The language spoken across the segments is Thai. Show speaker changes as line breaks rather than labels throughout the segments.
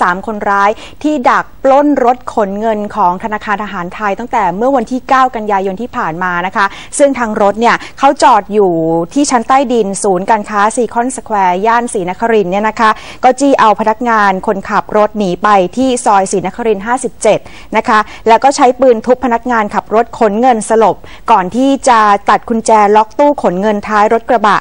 สามคนร้ายที่ดักปล้นรถขนเงินของธนาคารทหารไทย ตั้งแต่เมื่อวันที่ 9 กันยายนที่ผ่านมานะคะ ซึ่งทางรถเนี่ยเขาจอดอยู่ที่ชั้นใต้ดิน ศูนย์การค้าซีคอนสแควร์ย่านศรีนครินเนี่ยนะคะก็จี้เอาพนักงานคนขับรถหนีไปที่ซอยศรีนครินทร์57 นะคะ แล้วก็ใช้ปืนทุบพนักงานขับรถขนเงินสลบ ก่อนที่จะตัดกุญแจล็อกตู้ขนเงินท้ายรถกระบะ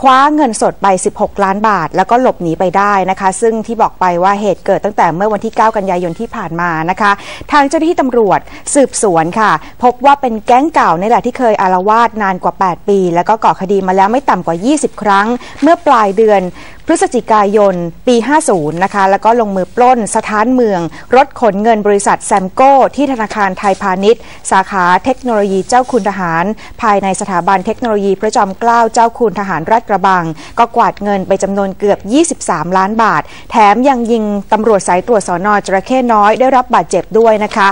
คว้าเงินสดไป 16 ล้านบาท แล้วก็หลบหนีไปได้นะคะ ซึ่งที่บอกไปว่าเหตุเกิดตั้งแต่เมื่อวันที่ 9 กันยายนที่ผ่านมานะคะ ทางเจ้าหน้าที่ตำรวจสืบสวนค่ะ พบว่าเป็นแก๊งเก่าในแหละที่เคยอารวาสนานกว่า 8 ปี แล้วก็ก่อคดีมาแล้วไม่ต่ำกว่า 20 ครั้ง เมื่อปลายเดือน พฤศจิกายน ปี 50 นะคะ แล้วก็ลงมือปล้นสถานเมือง รถขนเงินบริษัทแซมโก้ ที่ธนาคารไทยพาณิชย์ สาขาเทคโนโลยีเจ้าคุณทหาร ภายในสถาบันเทคโนโลยีพระจอมเกล้าเจ้าคุณทหารราชกระบัง ก็กวาดเงินไปจำนวนเกือบ 23 ล้านบาท แถมยังยิงตำรวจสายตรวจสอนอจระเข้น้อยได้รับบาดเจ็บด้วยนะคะ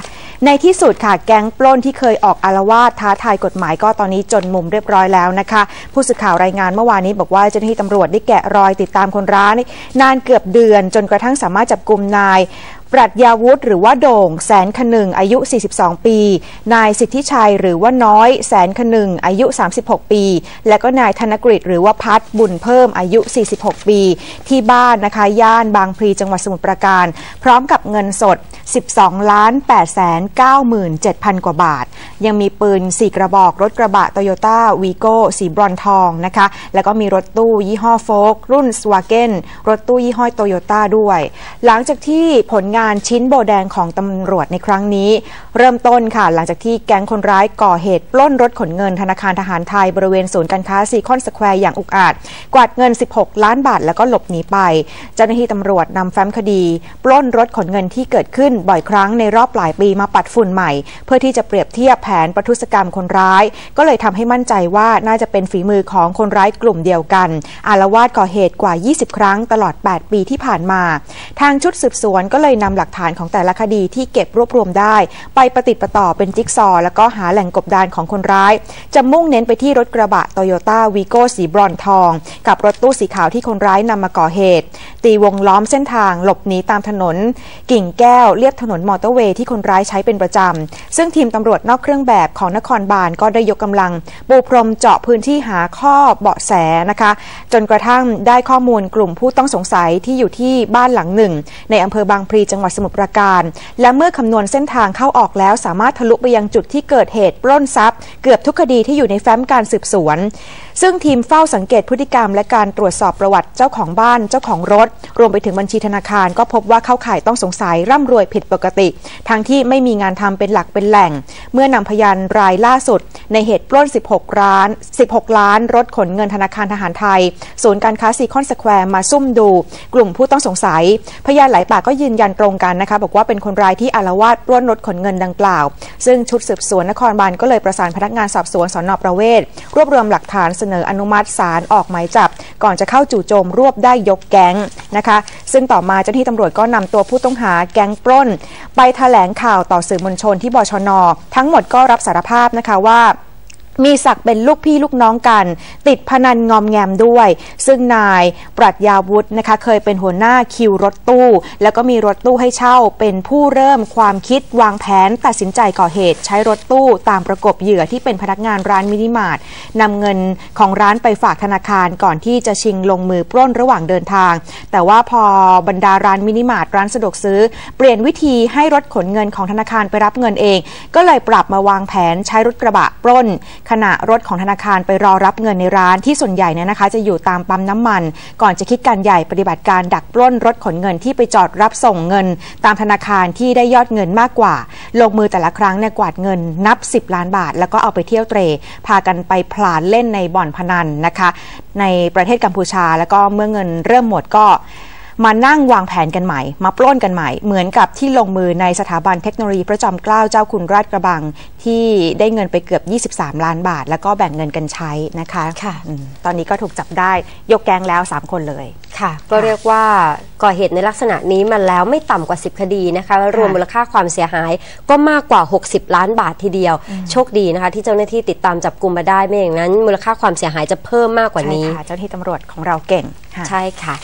ในที่สุดค่ะแก๊งปล้นที่เคยออกอารวาสท้าทายกฎหมายก็ตอนนี้จนมุมเรียบร้อยแล้วนะคะ ผู้สื่อข่าวรายงานเมื่อวานนี้บอกว่าเจ้าหน้าที่ตำรวจได้แกะรอยติดตามคนร้ายนานเกือบเดือน จนกระทั่งสามารถจับกลุ่มนายปรัชญาวุฒิหรือว่าโด่ง แสนขนึงอายุ 42 ปี นายสิทธิชัยหรือว่าน้อย แสนขนึงอายุ 36 ปี และก็นายธนกฤษหรือว่าพัฒบุญเพิ่มอายุ 46 ปี ที่บ้านนะคะย่านบางพลีจังหวัดสมุทรปราการ พร้อมกับเงินสด 12ล้าน8แสน97,000 กว่าบาท ยังมีปืน 4 กระบอก รถกระบะโตโยต้าวีโก้สีบรอนทองนะคะ แล้วก็มีรถตู้ยี่ห้อโฟกรุ่นสวาเกนรถตู้ยี่ห้อโตโยต้าด้วย หลังจากที่ผลงานชิ้นโบแดงของตำรวจในครั้งนี้ เริ่มต้นค่ะ หลังจากที่แก๊งคนร้ายก่อเหตุปล้นรถขนเงินธนาคารทหารไทยบริเวณศูนย์การค้าซีคอนสแควร์อย่างอุกอาจ กวาดเงิน 16 ล้านบาทแล้วก็หลบหนีไป เจ้าหน้าที่ตำรวจนำแฟ้มคดี ปล้นรถขนเงินที่เกิดขึ้นบ่อยครั้งในรอบปลายปีมาปัดฝุ่นใหม่ เพื่อที่จะเปรียบเทียบแผนประทุษกรรมคนร้าย ก็เลยทำให้มั่นใจว่าน่าจะเป็นฝีมือของคนร้ายกลุ่มเดียวกัน อารวาสก่อเหตุกว่า 20 ครั้งตลอด 8 ปีที่ผ่านมา ทางชุดสืบสวนก็เลยนำหลักฐานของแต่ละคดีที่เก็บรวบรวมได้ ไปประติดประต่อเป็นจิ๊กซอว์แล้วก็หาแหล่งกบดานของคนร้าย จะมุ่งเน้นไปที่รถกระบะโตโยต้าวีโก้สีบรอนทอง กับรถตู้สีขาวที่คนร้ายนำมาก่อเหตุ ตีวงล้อมเส้นทางหลบหนีตามถนน กิ่งแก้วเลียบถนนมอเตอร์เวย์ที่คนร้ายใช้เป็นประจำ ซึ่งทีมตำรวจนอกเครื่องแบบของนครบาลก็ได้ยกกำลังปูพรมเจาะพื้นที่หาข้อเบาะแสนะคะ จนกระทั่งได้ข้อมูลกลุ่มผู้ต้องสงสัยที่อยู่ที่บ้านหลังหนึ่ง ในอำเภอบางพลีจังหวัดสมุทรปราการ และเมื่อคำนวณเส้นทางเข้าออกแล้ว สามารถทะลุไปยังจุดที่เกิดเหตุปล้นทรัพย์ เกือบทุกคดีที่อยู่ในแฟ้มการสืบสวน ซึ่งทีมเฝ้าสังเกตพฤติกรรม และการตรวจสอบประวัติเจ้าของบ้านเจ้าของรถ รวมไปถึงบัญชีธนาคาร ก็พบว่าเข้าข่ายต้องสงสัยร่ำรวยผิดปกติ ทั้งที่ไม่มีงานทำเป็นหลักเป็นแหล่ง เมื่อนำพยานรายล่าสุด ในเหตุปล้น 16 ล้าน 16 ล้าน รถขนเงินธนาคารทหารไทย ศูนย์การค้าซีคอนสแควร์มาซุ่มดู กลุ่มผู้ต้องสงสัย พยานหลายปากก็ยืนยันตรงกันนะคะบอกว่าเป็นคนร้ายที่อารวาสปล้นรถขนเงินดังกล่าว ซึ่งชุดสืบสวนนครบาลก็เลยประสานพนักงานสอบสวนสนอประเวศรวบรวมหลักฐานเสนออนุมัติศาลออกหมายจับ ก่อนจะเข้าจู่โจมรวบได้ยกแก๊งนะคะ ซึ่งต่อมาเจ้าหน้าที่ตำรวจก็นำตัวผู้ต้องหาแก๊งปล้น ไปแถลงข่าวต่อสื่อมวลชนที่บชน ทั้งหมดก็รับสารภาพนะคะว่า มีศักดิ์เป็นลูกพี่ลูกน้องกัน ติดพนันงอมแงมด้วย ซึ่งนายปรัชญาวุฒินะคะ เคยเป็นหัวหน้าคิวรถตู้ แล้วก็มีรถตู้ให้เช่าเป็นผู้เริ่มความคิดวางแผนตัดสินใจก่อเหตุ ใช้รถตู้ตามประกบเหยื่อที่เป็นพนักงานร้านมินิมาร์ทนำเงินของร้านไปฝากธนาคารก่อนที่จะชิงลงมือปล้นระหว่างเดินทาง แต่ว่าพอบรรดาร้านมินิมาร์ทร้านสะดวกซื้อ เปลี่ยนวิธีให้รถขนเงินของธนาคารไปรับเงินเอง ก็เลยปรับมาวางแผนใช้รถกระบะปล้นขณะรถของธนาคารไปรอรับเงินในร้านที่ส่วนใหญ่เนี่ยนะคะ จะอยู่ตามปั๊มน้ำมัน ก่อนจะคิดการใหญ่ปฏิบัติการดักปล้นรถขนเงินที่ไปจอดรับส่งเงิน ตามธนาคารที่ได้ยอดเงินมากกว่า ลงมือแต่ละครั้งเนี่ยกวาดเงินนับ 10 ล้านบาท แล้วก็เอาไปเที่ยวเตร พากันไปผลานเล่นในบ่อนพนันนะคะ ในประเทศกัมพูชาแล้วก็เมื่อเงินเริ่มหมดก็ มานั่งวางแผนกันใหม่ มาปล้นกันใหม่ เหมือนกับที่ลงมือในสถาบันเทคโนโลยีพระจอมเกล้าเจ้าคุณราชกระบัง ที่ได้เงินไปเกือบ 23 ล้านบาท แล้วก็แบ่งเงินกันใช้นะคะ
ค่ะ
อืมตอนนี้ก็ถูกจับได้ยกแก๊งแล้ว 3 คนเลย
ค่ะ ก็เรียกว่าก่อเหตุในลักษณะนี้มาแล้วไม่ต่ำกว่า 10 คดีนะคะรวมมูลค่าความเสียหายก็มากกว่า 60 ล้านบาททีเดียว โชคดีนะคะ ที่เจ้าหน้าที่ติดตามจับกลุ่มมาได้ไม่อย่างนั้น มูลค่าความเสียหายจะเพิ่มมากกว่า
ใช่
นี้
ค่ะเจ้าหน้าที่ตำรวจของเราเก่งค่ะ
ใช่ค่ะ